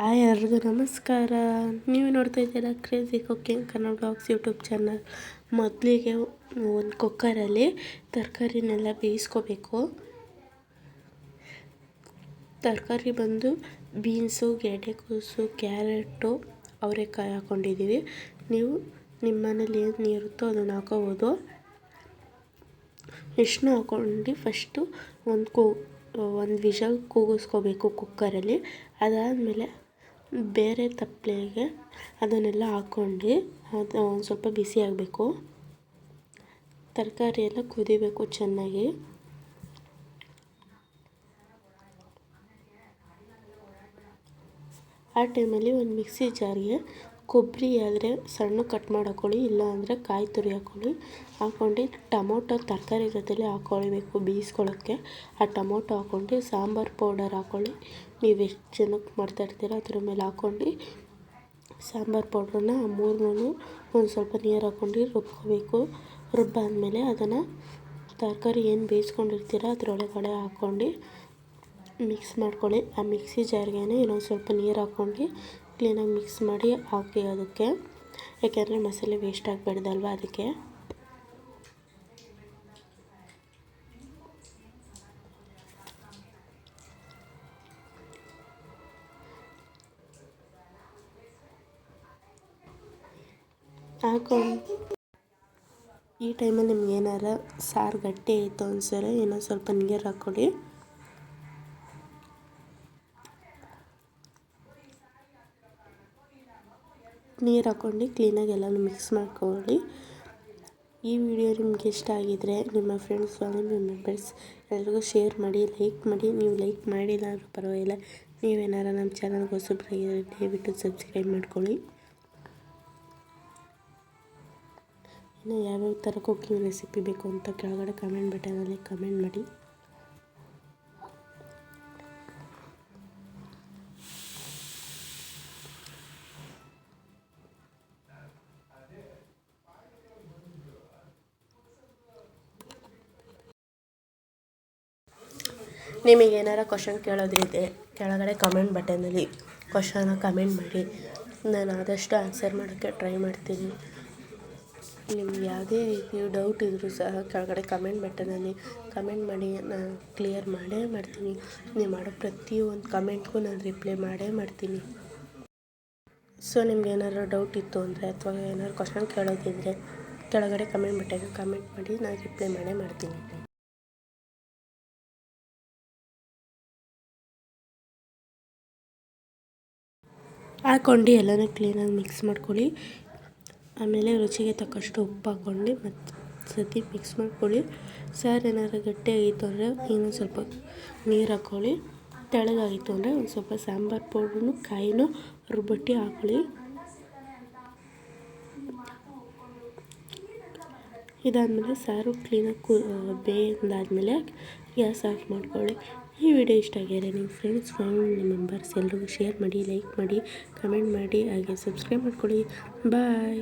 Hi ಎಲ್ರಿಗೂ ನಮಸ್ಕಾರ. ನೀವು ನೋಡ್ತಾ ಇದ್ದೀರಾ crazy cooking Kannada blogs YouTube channel ಮೊದಲಿಗೆ ಒಂದು ಕುಕ್ಕರಲ್ಲಿ ತರಕಾರಿನೆಲ್ಲ ಬೇಯಿಸ್ಕೋಬೇಕು. ತರಕಾರಿ ಬಂದು ಬೀನ್ಸು ಗೆಡ್ಡೆಕೋಸು ಕ್ಯಾರೆಟು, ಅವರೆಕಾಯಿ ಹಾಕ್ಕೊಂಡಿದ್ದೀವಿ ನೀವು ನಿಮ್ಮ ಮನೇಲಿ ಏನು ನೀರುತ್ತೋ ಅದನ್ನು ಹಾಕೋಬೋದು. ಇಷ್ಟನ್ನು ಹಾಕ್ಕೊಂಡು ಫಸ್ಟು ಒಂದು ಕೂ, ಒಂದು ವಿಷಲ್ ಕೂಗಿಸ್ಕೋಬೇಕು ಕುಕ್ಕರಲ್ಲಿ ಅದಾದಮೇಲೆ ಬೇರೆ ತಪ್ಪಲೆಗೆ ಅದನ್ನೆಲ್ಲ ಹಾಕ್ಕೊಂಡು ಅದು ಒಂದು ಸ್ವಲ್ಪ ಬಿಸಿ ಆಗಬೇಕು. ತರಕಾರಿ ಎಲ್ಲ ಕುದಿಬೇಕು ಚೆನ್ನಾಗಿ. ಆ ಟೈಮಲ್ಲಿ ಒಂದು ಮಿಕ್ಸಿ ಜಾರ್ಗೆ ಕೊಬ್ಬರಿ ಆದರೆ ಸಣ್ಣಗೆ ಕಟ್ ಮಾಡಿ ಹಾಕ್ಕೊಳ್ಳಿ ಇಲ್ಲ ಅಂದರೆ ಕಾಯಿ ತುರಿ ಹಾಕ್ಕೊಳ್ಳಿ ಹಾಕ್ಕೊಂಡು ಟೊಮೊಟೊ ತರಕಾರಿ ಜೊತೆಲೇ ಹಾಕ್ಕೊಳ್ಬೇಕು ಬೇಯಿಸ್ಕೊಳ್ಳೋಕ್ಕೆ ಆ ಟೊಮೊಟೊ ಹಾಕ್ಕೊಂಡು ಸಾಂಬಾರು ಪೌಡರ್ ಹಾಕ್ಕೊಳ್ಳಿ ನೀವು ಎಷ್ಟು ಜನಕ್ಕೆ ಮಾಡ್ತಾಯಿರ್ತೀರ ಅದ್ರ ಮೇಲೆ ಹಾಕ್ಕೊಂಡು ಸಾಂಬಾರು ಪೌಡ್ರನ್ನ ಆ ಮೂರನ್ನೂ ಒಂದು ಸ್ವಲ್ಪ ನೀರು ಹಾಕ್ಕೊಂಡು ರುಬ್ಕೋಬೇಕು. ರುಬ್ಬಾದಮೇಲೆ ಅದನ್ನು ತರಕಾರಿ ಏನು ಬೇಯಿಸ್ಕೊಂಡಿರ್ತೀರ ಅದರೊಳಗಡೆ ಹಾಕ್ಕೊಂಡು ಮಿಕ್ಸ್ ಮಾಡ್ಕೊಳ್ಳಿ. ಆ ಮಿಕ್ಸಿ ಜಾರ್ಗೆ ಇನ್ನೊಂದು ಸ್ವಲ್ಪ ನೀರು ಹಾಕ್ಕೊಂಡು ಕ್ಲೀನಾಗಿ ಮಿಕ್ಸ್ ಮಾಡಿ ಹಾಕಿ ಅದಕ್ಕೆ. ಯಾಕೆಂದರೆ ಮಸಾಲೆ ವೇಸ್ಟ್ ಆಗಬಾರ್ದಲ್ವ ಅದಕ್ಕೆ. ಹಾಕೊಂಡು ಈ ಟೈಮಲ್ಲಿ ನಿಮ್ಗೆ ಏನಾರ ಸಾರು ಗಟ್ಟಿ ಆಯಿತು ಅನ್ಸರೆ ಏನೋ ಸ್ವಲ್ಪ ನೀರು ಹಾಕ್ಕೊಳ್ಳಿ ನೀರು ಹಾಕ್ಕೊಂಡು ಕ್ಲೀನಾಗಿ ಎಲ್ಲನೂ ಮಿಕ್ಸ್ ಮಾಡ್ಕೊಳ್ಳಿ. ಈ ವಿಡಿಯೋ ನಿಮ್ಗೆ ಇಷ್ಟ ಆಗಿದರೆ ನಿಮ್ಮ ಫ್ರೆಂಡ್ಸ್ ಫ್ಯಾಮಿಲಿ ಮೆಂಬರ್ಸ್ ಎಲ್ರಿಗೂ ಶೇರ್ ಮಾಡಿ ಲೈಕ್ ಮಾಡಿ. ನೀವು ಲೈಕ್ ಮಾಡಿಲ್ಲ ಅಂದರೂ ಪರವಾಗಿಲ್ಲ. ನೀವೇನಾರ ನಮ್ಮ ಚಾನಲ್ಗೆ ಹೊಸಬ್ರಾಗಿದ್ದರೆ ದಯವಿಟ್ಟು ಸಬ್ಸ್ಕ್ರೈಬ್ ಮಾಡ್ಕೊಳ್ಳಿ. ಇನ್ನು ಯಾವ್ಯಾವ ಥರ ಕುಕ್ಕಿಂಗ್ ರೆಸಿಪಿ ಬೇಕು ಅಂತ ಕೆಳಗಡೆ ಕಮೆಂಟ್ ಬಟನಲ್ಲಿ ಕಮೆಂಟ್ ಮಾಡಿ. ನಿಮಗೆ ಏನಾರ ಕ್ವಶನ್ ಕೇಳೋದ್ರಿದೆ, ಕೆಳಗಡೆ ಕಮೆಂಟ್ ಬಟನಲ್ಲಿ ಕ್ವಶನ ಕಮೆಂಟ್ ಮಾಡಿ. ನಾನು ಆದಷ್ಟು ಆನ್ಸರ್ ಮಾಡೋಕ್ಕೆ ಟ್ರೈ ಮಾಡ್ತೀನಿ. ನಿಮ್ಗೆ ಯಾವುದೇ ರೀತಿ ಡೌಟ್ ಇದ್ದರೂ ಸಹ ಕೆಳಗಡೆ ಕಮೆಂಟ್ ಬಟನಲ್ಲಿ ಕಮೆಂಟ್ ಮಾಡಿ, ನಾನು ಕ್ಲಿಯರ್ ಮಾಡೇ ಮಾಡ್ತೀನಿ. ನೀವು ಮಾಡೋ ಪ್ರತಿಯೊಂದು ಕಮೆಂಟ್ಗೂ ನಾನು ರಿಪ್ಲೈ ಮಾಡೇ ಮಾಡ್ತೀನಿ. ಸೊ ನಿಮ್ಗೆ ಏನಾದ್ರು ಡೌಟ್ ಇತ್ತು ಅಂದರೆ ಅಥವಾ ಏನಾದ್ರು ಕ್ವಶನ್ ಕೇಳೋದಿದ್ದರೆ ಕೆಳಗಡೆ ಕಮೆಂಟ್ ಬಟ್ಟೆಗೆ ಕಮೆಂಟ್ ಮಾಡಿ, ನಾನು ರಿಪ್ಲೈ ಮಾಡೇ ಮಾಡ್ತೀನಿ. ಹಾಕ್ಕೊಂಡು ಎಲ್ಲನೂ ಕ್ಲೀನಾಗಿ ಮಿಕ್ಸ್ ಮಾಡ್ಕೊಳ್ಳಿ. ಆಮೇಲೆ ರುಚಿಗೆ ತಕ್ಕಷ್ಟು ಉಪ್ಪು ಹಾಕ್ಕೊಂಡು ಮತ್ತು ಸತಿ ಮಿಕ್ಸ್ ಮಾಡ್ಕೊಳ್ಳಿ. ಸಾರು, ಏನಾದ್ರು ಗಟ್ಟಿಯಾಗಿತ್ತು ಅಂದರೆ ಇನ್ನೊಂದು ಸ್ವಲ್ಪ ನೀರು ಹಾಕ್ಕೊಳ್ಳಿ. ತೆಳಗಾಗಿತ್ತು ಅಂದರೆ ಒಂದು ಸ್ವಲ್ಪ ಸಾಂಬಾರು ಪೌಡ್ರೂ ಕಾಯಿನೂ ರುಬ್ಬಟ್ಟಿ ಹಾಕ್ಕೊಳ್ಳಿ. ಇದಾದಮೇಲೆ ಸಾರು ಕ್ಲೀನಾಗಿ ಕು ಬೇಯಿಂದಾದಮೇಲೆ ಗ್ಯಾಸ್ ಆಫ್ ಮಾಡ್ಕೊಳ್ಳಿ. ಈ ವಿಡಿಯೋ ಇಷ್ಟ ಆಗಿದೆ ನಿಮ್ಮ ಫ್ರೆಂಡ್ಸ್ ಫ್ಯಾಮಿಲಿ ಮೆಂಬರ್ಸ್ ಎಲ್ರಿಗೂ ಶೇರ್ ಮಾಡಿ ಲೈಕ್ ಮಾಡಿ ಕಮೆಂಟ್ ಮಾಡಿ, ಹಾಗೆ ಸಬ್ಸ್ಕ್ರೈಬ್ ಮಾಡ್ಕೊಳ್ಳಿ. ಬಾಯ್